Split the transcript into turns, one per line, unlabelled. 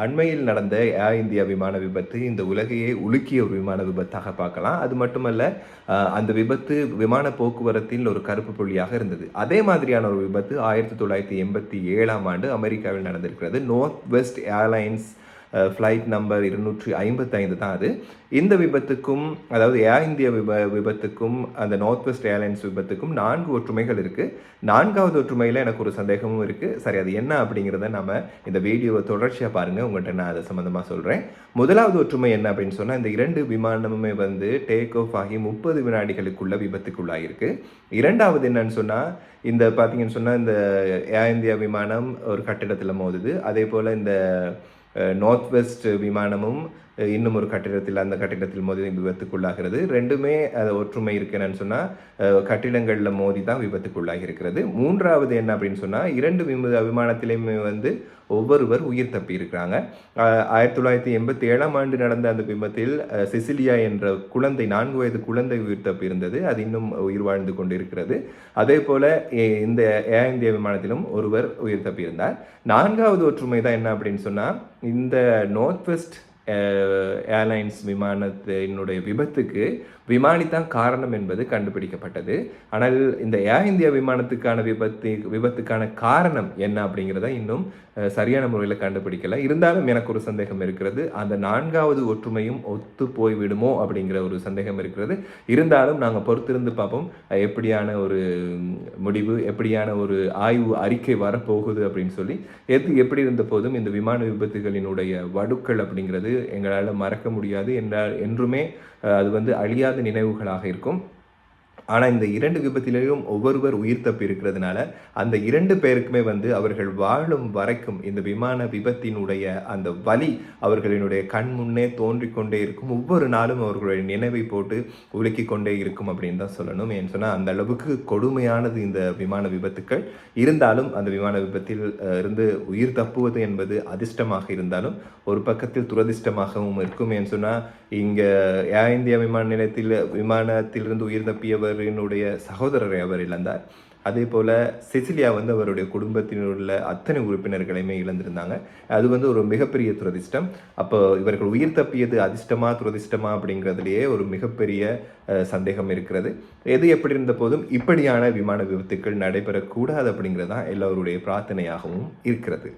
அண்மையில் நடந்த ஏர் இந்தியா விமான விபத்து இந்த உலகையே உலுக்கிய ஒரு விமான விபத்தாக பார்க்கலாம். அது மட்டுமல்ல அந்த விபத்து விமான போக்குவரத்தில் ஒரு கருப்பு புள்ளியாக இருந்தது. அதே மாதிரியான ஒரு விபத்து ஆயிரத்தி தொள்ளாயிரத்தி எண்பத்தி ஏழாம் ஆண்டு அமெரிக்காவில் நடந்திருக்கிறது. North west airlines flight number இருநூற்றி ஐம்பத்தைந்து தான் அது. இந்த விபத்துக்கும் அதாவது ஏர் இந்தியா விப விபத்துக்கும் அந்த நார்த் வெஸ்ட் ஏர்லைன்ஸ் விபத்துக்கும் நான்கு ஒற்றுமைகள் இருக்குது நான்காவது ஒற்றுமையில் எனக்கு ஒரு சந்தேகமும் இருக்குது சரி அது என்ன அப்படிங்கிறத நம்ம இந்த வீடியோவை தொடர்ச்சியாக பாருங்கள் உங்கள்கிட்ட நான் அதை சம்மந்தமாக சொல்கிறேன் முதலாவது ஒற்றுமை என்ன அப்படின்னு சொன்னால் இந்த இரண்டு விமானமுமே வந்து டேக் ஆஃப் ஆகி முப்பது வினாடிகளுக்குள்ள விபத்துக்குள்ளாயிருக்கு. இரண்டாவது என்னன்னு சொன்னால் இந்த பார்த்தீங்கன்னு சொன்னால் இந்த ஏர் இந்தியா விமானம் ஒரு கட்டிடத்தில் மோதுது. அதே போல் இந்த நார்த் வெஸ்ட் விமானமும் இன்னும் ஒரு கட்டிடத்தில் அந்த கட்டிடத்தில் மோதி விபத்துக்குள்ளாகிறது. ரெண்டுமே அது ஒற்றுமை இருக்குன்னு சொன்னால் கட்டிடங்களில் மோதி தான் விபத்துக்குள்ளாகி இருக்கிறது மூன்றாவது என்ன அப்படின்னு சொன்னால் இரண்டு விம விமானத்திலையுமே வந்து ஒவ்வொருவர் உயிர் தப்பி இருக்கிறாங்க ஆயிரத்தி தொள்ளாயிரத்தி எண்பத்தி ஏழாம் ஆண்டு நடந்த அந்த விபத்தில் சிசிலியா என்ற குழந்தை நான்கு வயது குழந்தை உயிர் தப்பி இருந்தது அது இன்னும் உயிர் வாழ்ந்து கொண்டிருக்கிறது. அதே போல இந்த ஏர் இந்தியா விமானத்திலும் ஒருவர் உயிர் தப்பி இருந்தார் நான்காவது ஒற்றுமை தான் என்ன அப்படின்னு சொன்னால் இந்த நார்த் வெஸ்ட் ஏர்லைன்ஸ் விமானத்தினுடைய விபத்துக்கு விமானி தான் காரணம் என்பது கண்டுபிடிக்கப்பட்டது. ஆனால் இந்த ஏர் இந்தியா விமானத்துக்கான விபத்து விபத்துக்கான காரணம் என்ன அப்படிங்கிறத இன்னும் சரியான முறையில் கண்டுபிடிக்கல. இருந்தாலும் எனக்கு ஒரு சந்தேகம் இருக்கிறது. அந்த நான்காவது ஒற்றுமையும் ஒத்து போய்விடுமோ அப்படிங்கிற ஒரு சந்தேகம் இருக்கிறது. இருந்தாலும் நாங்கள் பொறுத்திருந்து பார்ப்போம் எப்படியான ஒரு முடிவு எப்படியான ஒரு ஆய்வு அறிக்கை வரப்போகுது அப்படின்னு சொல்லி. எது எப்படி இருந்த போதும் இந்த விமான விபத்துகளினுடைய வடுக்கள் அப்படிங்கிறது எங்களால் மறக்க முடியாது என்றால் என்றுமே அது வந்து அழியாத நினைவுகளாக இருக்கும். ஆனால் இந்த இரண்டு விபத்திலேயும் ஒவ்வொருவர் உயிர் தப்பி இருக்கிறதுனால அந்த இரண்டு பேருக்குமே வந்து அவர்கள் வாழும் வரைக்கும் இந்த விமான விபத்தினுடைய அந்த வலி அவர்களினுடைய கண் முன்னே தோன்றிக் கொண்டே இருக்கும். ஒவ்வொரு நாளும் அவர்களுடைய நினைவை போட்டு உலுக்கிக் கொண்டே இருக்கும் அப்படின்னு தான் சொல்லணும். ஏன்னு சொன்னால் அந்த அளவுக்கு கொடுமையானது இந்த விமான விபத்துக்கள். இருந்தாலும் அந்த விமான விபத்தில் இருந்து உயிர் தப்புவது என்பது அதிர்ஷ்டமாக இருந்தாலும் ஒரு பக்கத்தில் துரதிர்ஷ்டமாகவும் இருக்கும். ஏன்னு சொன்னால் இங்கே ஏர் இந்தியா விமான நிலையத்தில் விமானத்திலிருந்து உயிர் தப்பியவர் தப்பியவரினுடைய சகோதரரை அவர் இழந்தார். அதே போல் செசிலியா வந்து அவருடைய குடும்பத்தினுள்ள அத்தனை உறுப்பினர்களையுமே இழந்திருந்தாங்க. அது வந்து ஒரு மிகப்பெரிய துரதிர்ஷ்டம். அப்போ இவர்கள் உயிர் தப்பியது அதிர்ஷ்டமா துரதிர்ஷ்டமா அப்படிங்கிறதுலேயே ஒரு மிகப்பெரிய சந்தேகம் இருக்கிறது. எது எப்படி இருந்த போதும் இப்படியான விமான விபத்துக்கள் நடைபெறக்கூடாது அப்படிங்கிறது தான் எல்லோருடைய பிரார்த்தனையாகவும் இருக்கிறது.